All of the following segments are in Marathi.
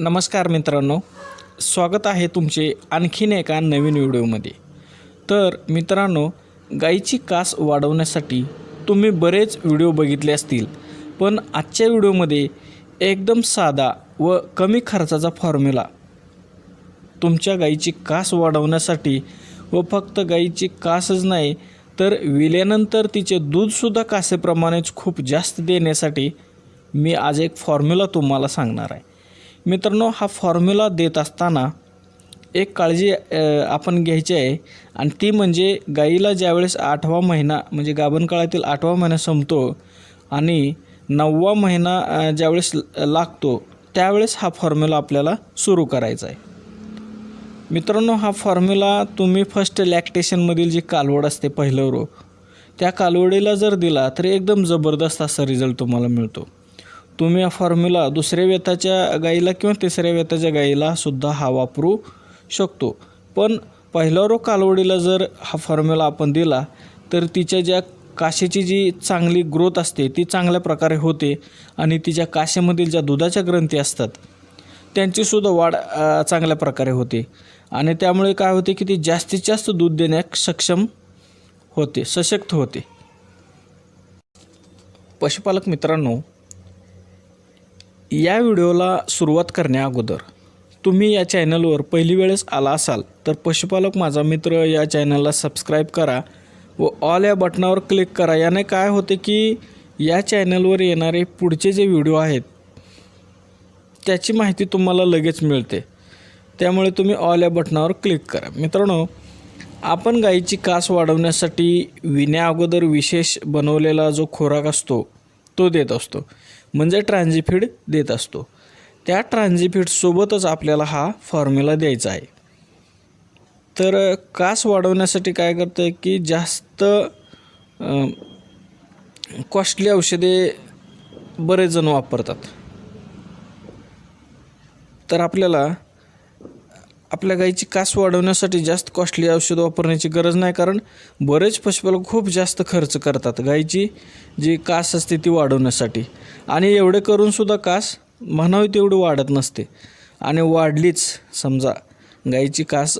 नमस्कार मित्रांनो स्वागत आहे तुमचे आणखीन एका नवीन व्हिडिओमध्ये. तर मित्रांनो गाईची कास वाढवण्यासाठी तुम्ही बरेच व्हिडिओ बघितले असतील पण आजच्या व्हिडिओमध्ये एकदम साधा व कमी खर्चाचा फॉर्म्युला तुमच्या गाईची कास वाढवण्यासाठी व फक्त गाईची कासच नाही तर विल्यानंतर तिचे दूधसुद्धा कासेप्रमाणेच खूप जास्त देण्यासाठी मी आज एक फॉर्म्युला तुम्हाला सांगणार आहे. मित्रांनो हा फॉर्म्युला देत असताना एक काळजी आपण घ्यायची आहे. आणि ती म्हणजे गाईला ज्यावेळेस आठवा महिना म्हणजे गाभण काळातील आठवा महिना संपतो आणि नववा महिना ज्यावेळेस लागतो त्यावेळेस हा फॉर्म्युला आपल्याला सुरू करायचा आहे. मित्रांनो हा फॉर्म्युला तुम्ही फर्स्ट लॅक्टेशनमधील जी कालवड असते पहिलं रो त्या कालवडीला जर दिला तर एकदम जबरदस्त असा रिझल्ट तुम्हाला मिळतो. तुम्ही हा फॉर्म्युला दुसऱ्या वेताच्या गाईला किंवा तिसऱ्या वेताच्या गाईला सुद्धा हा वापरू शकतो. पण पहिला रो कालवडीला जर हा फॉर्म्युला आपण दिला तर तिच्या ज्या काशीची जी चांगली ग्रोथ असते ती चांगल्या प्रकारे होते आणि तिच्या काशेमधील ज्या दुधाच्या ग्रंथी असतात त्यांचीसुद्धा वाढ चांगल्या प्रकारे होते. आणि त्यामुळे काय होते की ती जास्तीत जास्त दूध देण्यास सक्षम होते सशक्त होते. पशुपालक मित्रांनो या व्हिडिओला सुरुवात करण्याअगोदर तुम्ही या चॅनलवर पहिली वेळेस आला असाल तर पशुपालक माझा मित्र या चॅनलला सबस्क्राईब करा व ऑल या बटनावर क्लिक करा. याने काय होते की या चॅनलवर येणारे पुढचे जे व्हिडिओ आहेत त्याची माहिती तुम्हाला लगेच मिळते. त्यामुळे तुम्ही ऑल या बटनावर क्लिक करा. मित्रांनो आपण गाईची कास वाढवण्यासाठी विण्या अगोदर विशेष बनवलेला जो खोराक असतो तो देत असतो. म्हणजे ट्रान्झिफीड देत असतो. त्या ट्रान्झिफीडसोबतच आपल्याला हा फॉर्म्युला द्यायचा आहे. तर कास वाढवण्यासाठी काय करतं आहे की जास्त कॉस्टली औषधे बरेच जण वापरतात. तर आपल्याला आपल्या गाईची कास वाढवण्यासाठी जास्त कॉस्टली औषध वापरण्याची गरज नाही कारण बरेच पशुपालक खूप जास्त खर्च करतात गाईची जी कास असते ती वाढवण्यासाठी. आणि एवढे करूनसुद्धा कास म्हणावी तेवढी वाढत नसते. आणि वाढलीच समजा गाईची कास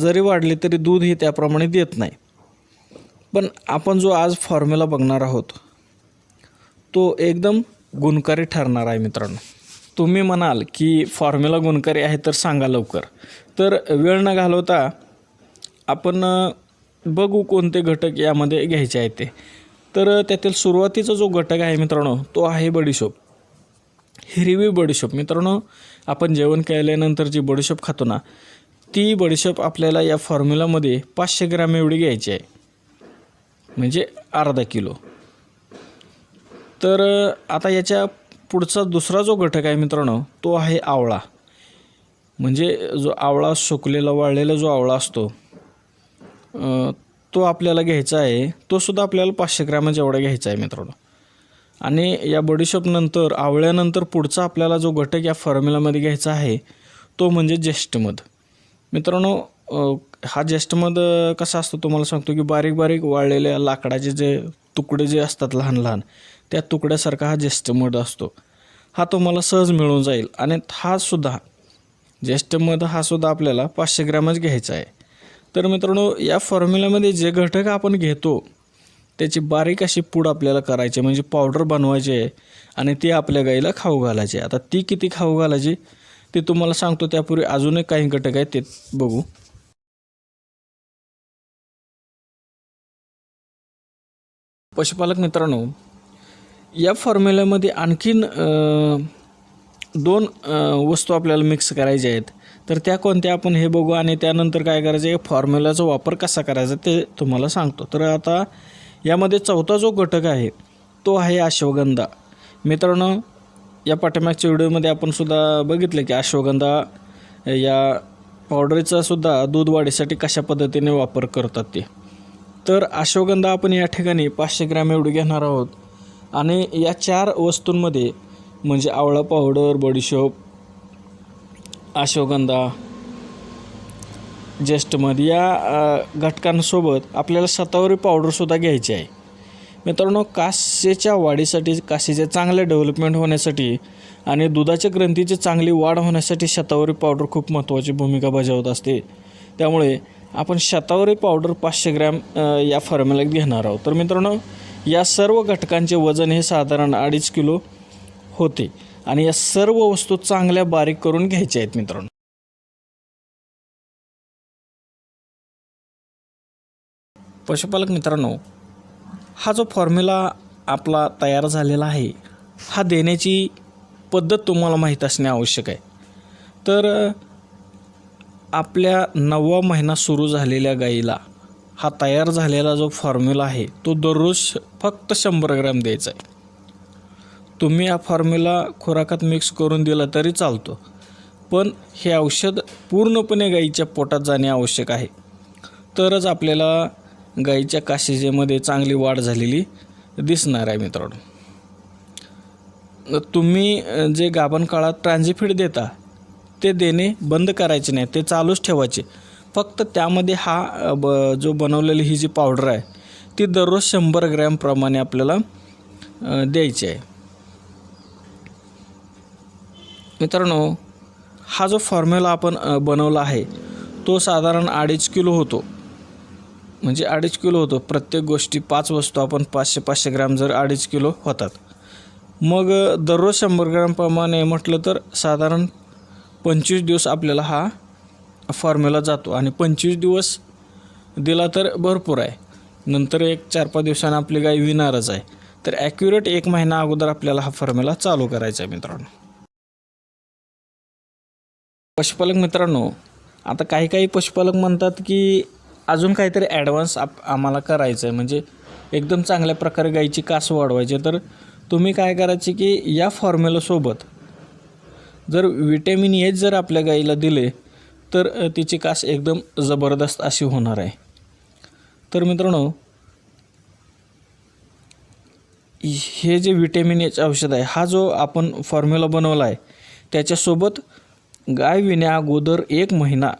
जरी वाढली तरी दूध हे त्याप्रमाणे देत नाही. पण आपण जो आज फॉर्म्युला बघणार आहोत तो एकदम गुणकारी ठरणार आहे मित्रांनो. तुम्ही म्हणाल की फॉर्म्युला गुणकारी आहे तर सांगा लवकर. तर वेळ न घालवता आपण बघू कोणते घटक यामध्ये घ्यायचे आहेत ते. तर त्यातील सुरुवातीचा जो घटक आहे मित्रांनो तो आहे बडीशोप हिरवी बडीशोप मित्रांनो आपण जेवण केल्यानंतर जी बडीशोप खातो ना ती बडीशोप आपल्याला या फॉर्म्युलामध्ये पाचशे ग्रॅम एवढी घ्यायची आहे. म्हणजे अर्धा किलो. तर आता याच्या पुढचा दुसरा जो घटक आहे मित्रांनो तो आहे आवळा. म्हणजे जो आवळा सुकलेला वाळलेला जो आवळा असतो तो आपल्याला घ्यायचा आहे. तो सुद्धा आपल्याला पाचशे ग्रॅमच एवढा घ्यायचा आहे मित्रांनो. आणि या बडीशॉपनंतर आवळ्यानंतर पुढचा आपल्याला जो घटक या फॉर्म्युलामध्ये घ्यायचा आहे तो म्हणजे ज्येष्ठमध मित्रांनो हा ज्येष्ठमध कसा असतो तुम्हाला सांगतो की बारीक बारीक वाळलेल्या लाकडाचे जे तुकडे जे असतात लहान लहान त्या तुकड्यासारखा हा ज्येष्ठमध असतो. हा तुम्हाला सहज मिळून जाईल आणि हा सुद्धा ज्येष्ठमध हा सुद्धा आपल्याला पाचशे ग्रॅमच घ्यायचा आहे. तर मित्रांनो या फॉर्म्युल्यामध्ये जे घटक आपण घेतो त्याची बारीक अशी पूड आपल्याला करायची म्हणजे पावडर बनवायची आहे आणि ती आपल्या गाईला खाऊ घालायची आता ती किती खाऊ घालायची ते तुम्हाला सांगतो. त्यापूर्वी अजूनही काही घटक आहेत ते बघू. पशुपालक मित्रांनो या फॉर्म्युल्यामध्ये आणखीन दोन वस्तू आपल्याला मिक्स करायच्या आहेत. तर त्या कोणत्या आपण हे बघू आणि त्यानंतर काय करायचं आहे फॉर्म्युलाचा वापर कसा करायचा ते तुम्हाला सांगतो. तर आता यामध्ये चौथा जो घटक आहे तो आहे अश्वगंधा. मित्रांनो या पाठीमागच्या व्हिडिओमध्ये आपण सुद्धा बघितलं की अश्वगंधा या पावडरीचा सुद्धा दूध वाढीसाठी कशा पद्धतीने वापर करतात ते. तर अश्वगंधा आपण या ठिकाणी पाचशे ग्रॅम एवढी घेणार आहोत. आणि या चार वस्तूंमध्ये म्हणजे आवळा पावडर बडीशोप अश्वगंधा जेस्टमध या घटकांसोबत आपल्याला सतावरी पावडरसुद्धा घ्यायची आहे. मित्रांनो कासेच्या वाढीसाठी कासेचे चांगल्या डेव्हलपमेंट होण्यासाठी आणि दुधाच्या ग्रंथीची चांगली वाढ होण्यासाठी शतावरी पावडर खूप महत्त्वाची भूमिका बजावत असते. त्यामुळे आपण शतावरी पावडर पाचशे ग्रॅम या फॉर्म्युल्यात घेणार आहोत. तर मित्रांनो या सर्व घटकांचे वजन हे साधारण अडीच किलो होते. आणि या सर्व वस्तू चांगल्या बारीक करून घ्यायच्या आहेत मित्रांनो. पशुपालक मित्रांनो हा जो फॉर्म्युला आपला तयार झालेला आहे हा देण्याची पद्धत तुम्हाला माहीत असणे आवश्यक आहे. तर आपल्या नववा महिना सुरू झालेल्या गाईला हा तयार झालेला जो फॉर्म्युला आहे तो दररोज फक्त शंभर ग्रॅम द्यायचा आहे. तुम्ही हा फॉर्म्युला खुराकात मिक्स करून दिला तरी चालतो. पण हे औषध पूर्णपणे गाईच्या पोटात जाणे आवश्यक आहे. तरच आपल्याला गाईच्या काशिजेमध्ये चांगली वाढ झालेली दिसणार आहे मित्रांनो. तुम्ही जे गाभण काळात ट्रान्झिफिड देता ते देणे बंद करायचे नाही ते चालूच ठेवायचे. फक्त त्यामध्ये हा ब जो बनवलेली ही जी पावडर आहे ती दररोज शंभर ग्रॅमप्रमाणे आपल्याला द्यायची आहे. मित्रांनो हा जो फॉर्म्युला आपण बनवला आहे तो साधारण अडीच किलो होतो. म्हणजे अडीच किलो होतो. प्रत्येक गोष्टी पाच वस्तू आपण पाचशे पाचशे ग्रॅम जर अडीच किलो होतात. मग दररोज शंभर ग्रॅमप्रमाणे म्हटलं तर साधारण पंचवीस दिवस आपल्याला हा फॉर्म्युला जातो आणि पंचवीस दिवस दिला तर भरपूर आहे. नंतर एक चार पाच दिवसांनी आपली गाय विणारच आहे. तर ॲक्युरेट एक महिना अगोदर आपल्याला हा फॉर्म्युला चालू करायचा आहे मित्रांनो. पशुपालक मित्रांनो आता काही काही पशुपालक म्हणतात की अजून काहीतरी ॲडव्हान्स आप आम्हाला करायचं आहे म्हणजे एकदम चांगल्या प्रकारे गाईची कास वाढवायची. तर तुम्ही काय करायचे की या फॉर्म्युलासोबत जर विटॅमिन एच जर आपल्या गाईला दिले तर तिची कास एकदम जबरदस्त अशी होणार आहे. तर मित्रांनो हे जे विटॅमिन एच औषध आहे हा जो आपण फॉर्म्युला बनवला आहे त्याच्यासोबत गाय विण्या अगोदर एक महिना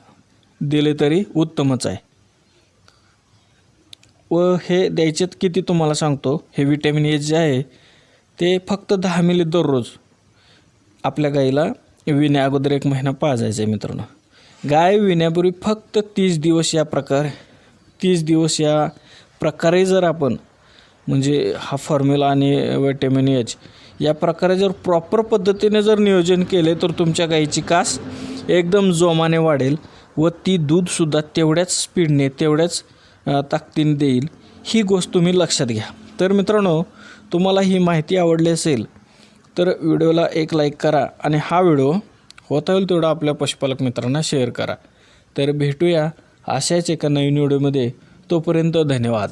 दिले तरी उत्तमच आहे. व हे द्यायचेत किती तुम्हाला सांगतो हे विटॅमिन एच जे आहे ते फक्त दहा मिली दररोज. आपल्या गाईला विण्या अगोदर एक महिना पाजायचा आहे मित्रांनो. गाय विण्यापूर्वी फक्त तीस दिवस या प्रकारे तीस दिवस या प्रकारे जर आपण म्हणजे हा फॉर्म्युला आणि व्हिटॅमिन एच या प्रकारे जर प्रॉपर पद्धतीने जर नियोजन केले तर तुमच्या गाईची कास एकदम जोमाने वाढेल व ती दूधसुद्धा तेवढ्याच स्पीडने तेवढ्याच ताकदीने देईल. ही गोष्ट तुम्ही लक्षात घ्या. तर मित्रांनो तुम्हाला ही माहिती आवडली असेल तर व्हिडिओला एक लाईक करा आणि हा व्हिडिओ होता होईल तेवढा आपल्या पशुपालक मित्रांना शेअर करा. तर भेटूया अशाच एका नवीन व्हिडिओमध्ये तोपर्यंत धन्यवाद.